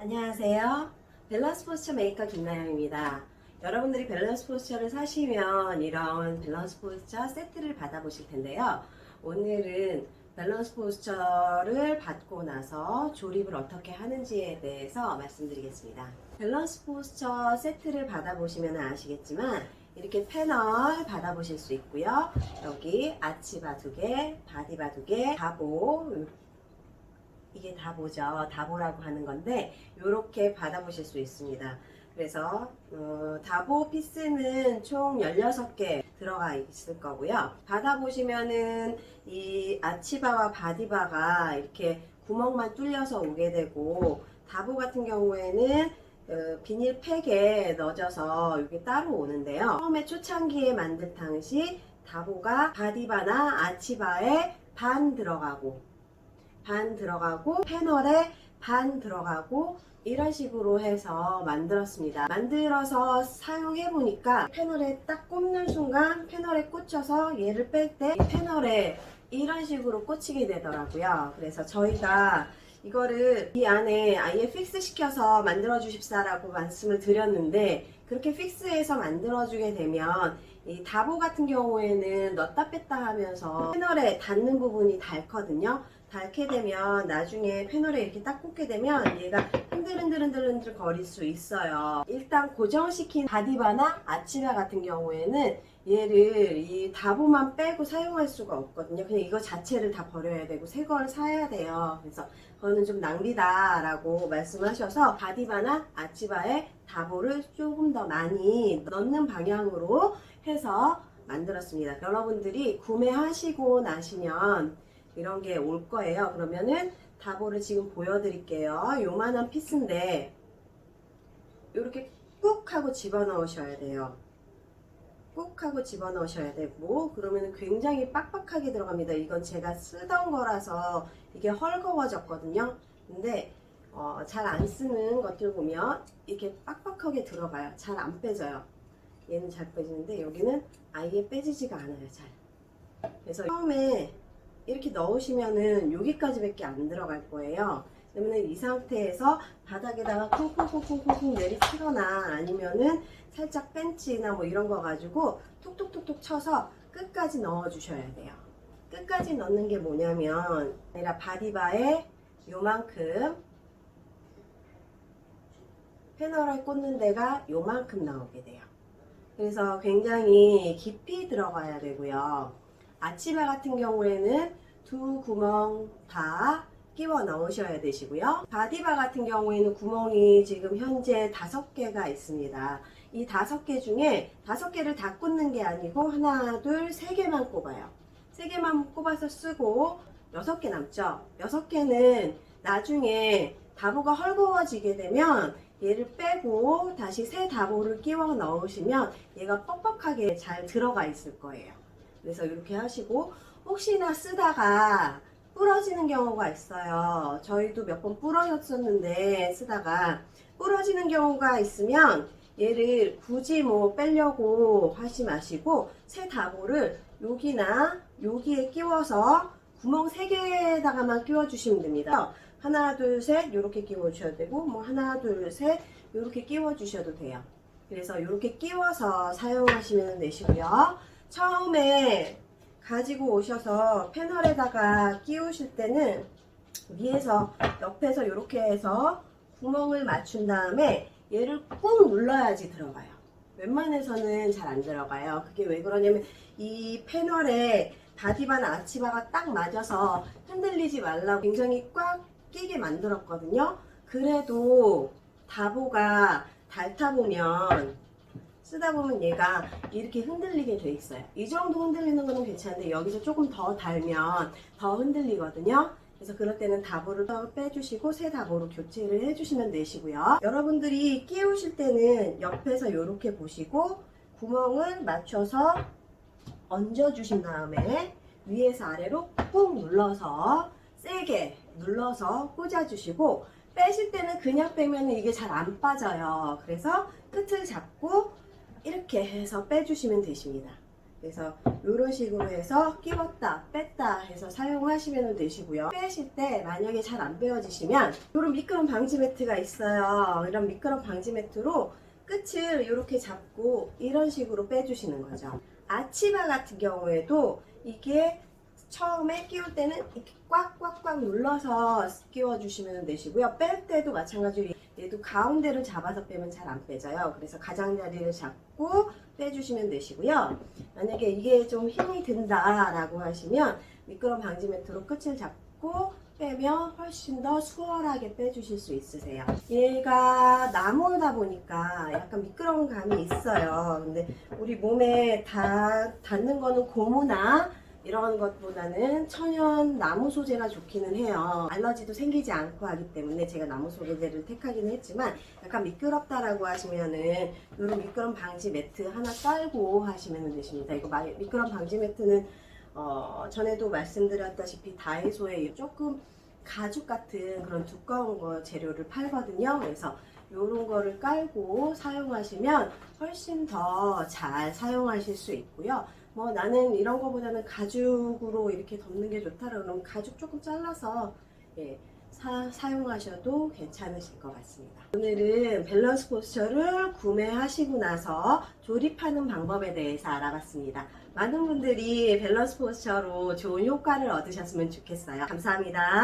안녕하세요. 밸런스 포스처 메이커 김나영입니다. 여러분들이 밸런스 포스처를 사시면 이런 밸런스 포스처 세트를 받아보실 텐데요. 오늘은 밸런스 포스처를 받고 나서 조립을 어떻게 하는지에 대해서 말씀드리겠습니다. 밸런스 포스처 세트를 받아보시면 아시겠지만 이렇게 패널 받아보실 수 있고요. 여기 아치바 두 개, 바디바 두 개, 다보 이게 다 보죠. 다 보라고 하는 건데 이렇게 받아보실 수 있습니다. 그래서 어, 다보 피스는 총 16개 들어가 있을 거고요. 받아보시면은 이 아치바와 바디바가 이렇게 구멍만 뚫려서 오게 되고 다보 같은 경우에는 어, 비닐 팩에 넣어져서 이게 따로 오는데요. 처음에 초창기에 만들 당시 다보가 바디바나 아치바에 반 들어가고 반 들어가고 패널에 반 들어가고 이런 식으로 해서 만들었습니다. 만들어서 사용해 보니까 패널에 딱 꼽는 순간 패널에 꽂혀서 얘를 뺄 때 패널에 이런 식으로 꽂히게 되더라고요. 그래서 저희가 이거를 이 안에 아예 픽스 시켜서 만들어 주십사라고 말씀을 드렸는데 그렇게 픽스해서 만들어 주게 되면 이 다보 같은 경우에는 넣다 뺐다 하면서 패널에 닿는 부분이 닳거든요. 닳게 되면 나중에 패널에 이렇게 딱 꽂게 되면 얘가 흔들흔들흔들흔들 거릴 수 있어요. 일단 고정시킨 바디바나 아치바 같은 경우에는 얘를 이 다보만 빼고 사용할 수가 없거든요. 그냥 이거 자체를 다 버려야 되고 새 걸 사야 돼요. 그래서 그거는 좀 낭비다라고 말씀하셔서 바디바나 아치바에 다보를 조금 더 많이 넣는 방향으로 해서 만들었습니다. 여러분들이 구매하시고 나시면 이런 게 올 거예요. 그러면은 다보를 지금 보여드릴게요. 요만한 피스인데 이렇게 꾹 하고 집어넣으셔야 돼요. 꾹 하고 집어넣으셔야 되고 그러면 굉장히 빡빡하게 들어갑니다. 이건 제가 쓰던 거라서 이게 헐거워졌거든요. 근데 어, 잘 안 쓰는 것들 보면 이렇게 빡빡하게 들어가요. 잘 안 빼져요. 얘는 잘 빼지는데 여기는 아예 빼지지가 않아요. 잘. 그래서 처음에 이렇게 넣으시면은 여기까지밖에 안 들어갈 거예요. 그러면 이 상태에서 바닥에다가 쿵쿵쿵쿵쿵 내리치거나 아니면은 살짝 벤치나 뭐 이런 거 가지고 툭툭툭툭 쳐서 끝까지 넣어 주셔야 돼요. 끝까지 넣는 게 뭐냐면 아니라 바디바에 요만큼 패널에 꽂는 데가 요만큼 나오게 돼요. 그래서 굉장히 깊이 들어가야 되고요. 아치바 같은 경우에는 두 구멍 다 끼워 넣으셔야 되시고요. 바디바 같은 경우에는 구멍이 지금 현재 다섯 개가 있습니다. 이 다섯 개 중에 다섯 개를 다 꽂는 게 아니고 하나, 둘, 세 개만 꼽아요. 세 개만 꼽아서 쓰고 여섯 개 남죠. 여섯 개는 나중에 다보가 헐거워지게 되면 얘를 빼고 다시 새 다보를 끼워 넣으시면 얘가 뻑뻑하게 잘 들어가 있을 거예요. 그래서 이렇게 하시고 혹시나 쓰다가 부러지는 경우가 있어요. 저희도 몇 번 부러졌었는데 쓰다가 부러지는 경우가 있으면 얘를 굳이 뭐 빼려고 하지 마시고 새 다보를 여기나 여기에 끼워서 구멍 3개에다가만 끼워주시면 됩니다. 하나, 둘, 셋 이렇게 끼워주셔도 되고 뭐 하나, 둘, 셋 이렇게 끼워주셔도 돼요. 그래서 이렇게 끼워서 사용하시면 되시고요. 처음에 가지고 오셔서 패널에다가 끼우실 때는 위에서 옆에서 이렇게 해서 구멍을 맞춘 다음에 얘를 꾹 눌러야지 들어가요. 웬만해서는 잘 안 들어가요. 그게 왜 그러냐면 이 패널에 바디바나 아치바가 딱 맞아서 흔들리지 말라고 굉장히 꽉 끼게 만들었거든요. 그래도 다보가 닳다 보면 쓰다 보면 얘가 이렇게 흔들리게 돼 있어요. 이 정도 흔들리는 거는 괜찮은데 여기서 조금 더 달면 더 흔들리거든요. 그래서 그럴 때는 다보를 더 빼주시고 새 다보로 교체를 해주시면 되시고요. 여러분들이 끼우실 때는 옆에서 이렇게 보시고 구멍을 맞춰서 얹어주신 다음에 위에서 아래로 꾹 눌러서 세게 눌러서 꽂아주시고 빼실 때는 그냥 빼면 이게 잘 안 빠져요. 그래서 끝을 잡고 이렇게 해서 빼주시면 되십니다. 그래서 이런 식으로 해서 끼웠다 뺐다 해서 사용하시면 되시고요. 빼실 때 만약에 잘 안 빼어지시면 이런 미끄럼 방지 매트가 있어요. 이런 미끄럼 방지 매트로 끝을 이렇게 잡고 이런 식으로 빼주시는 거죠. 아치바 같은 경우에도 이게 처음에 끼울 때는 이렇게 꽉꽉꽉 눌러서 끼워주시면 되시고요. 뺄 때도 마찬가지로 얘도 가운데를 잡아서 빼면 잘 안 빼져요. 그래서 가장자리를 잡고 빼주시면 되시고요. 만약에 이게 좀 힘이 든다라고 하시면 미끄럼 방지 매트로 끝을 잡고 빼면 훨씬 더 수월하게 빼주실 수 있으세요. 얘가 나무다 보니까 약간 미끄러운 감이 있어요. 근데 우리 몸에 다 닿는 거는 고무나 이런 것보다는 천연 나무 소재가 좋기는 해요. 알러지도 생기지 않고 하기 때문에 제가 나무 소재를 택하기는 했지만 약간 미끄럽다라고 하시면은 이런 미끄럼 방지 매트 하나 깔고 하시면 되십니다. 이거 마- 미끄럼 방지 매트는 어, 전에도 말씀드렸다시피 다이소에 조금 가죽 같은 그런 두꺼운 거 재료를 팔거든요. 그래서 이런 거를 깔고 사용하시면 훨씬 더 잘 사용하실 수 있고요. 뭐 나는 이런 거보다는 가죽으로 이렇게 덮는 게 좋다 그러면 가죽 조금 잘라서 예, 사, 사용하셔도 괜찮으실 것 같습니다. 오늘은 밸런스 포스처를 구매하시고 나서 조립하는 방법에 대해서 알아봤습니다. 많은 분들이 밸런스 포스처로 좋은 효과를 얻으셨으면 좋겠어요. 감사합니다.